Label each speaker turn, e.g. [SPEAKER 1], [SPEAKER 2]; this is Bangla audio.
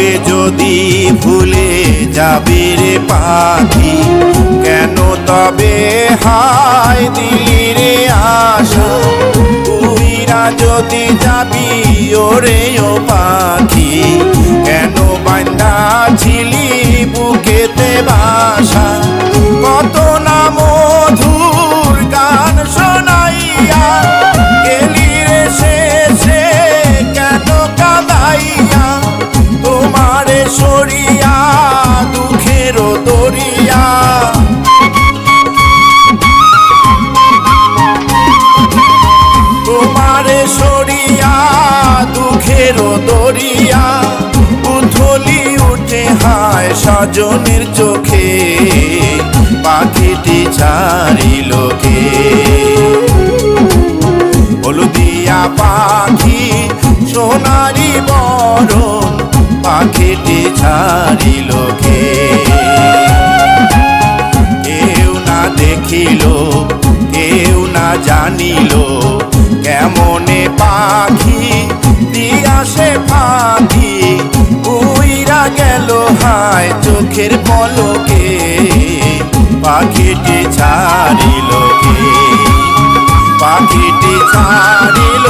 [SPEAKER 1] তবে যদি ভুলে যাবে রে পাখি, কেন তবে হায় দিলি রে আশা? উইরা যদি যাবি ওরে ও পাখি, কেন বান্দা ছিলি বুকেতে বাসা? কত না সরিয়া দুঃখের দরিয়া। তোমারে সরিয়া দুঃখের দরিয়া। উথলি উঠে হায় স্বজনের চোখে, পাখিটি ছাড়িল কে হলুদিয়া পাখি, সোনারি বরণ পাখিটি ছাড়িল কে? কেউ না দেখিল, কেউ না জানিল কেমনে পাখি দিয়াসে পাখি উইরা গেল হায় চোখের পলকে। পাখিটি ছাড়িল কে? পাখিটি ছাড়িল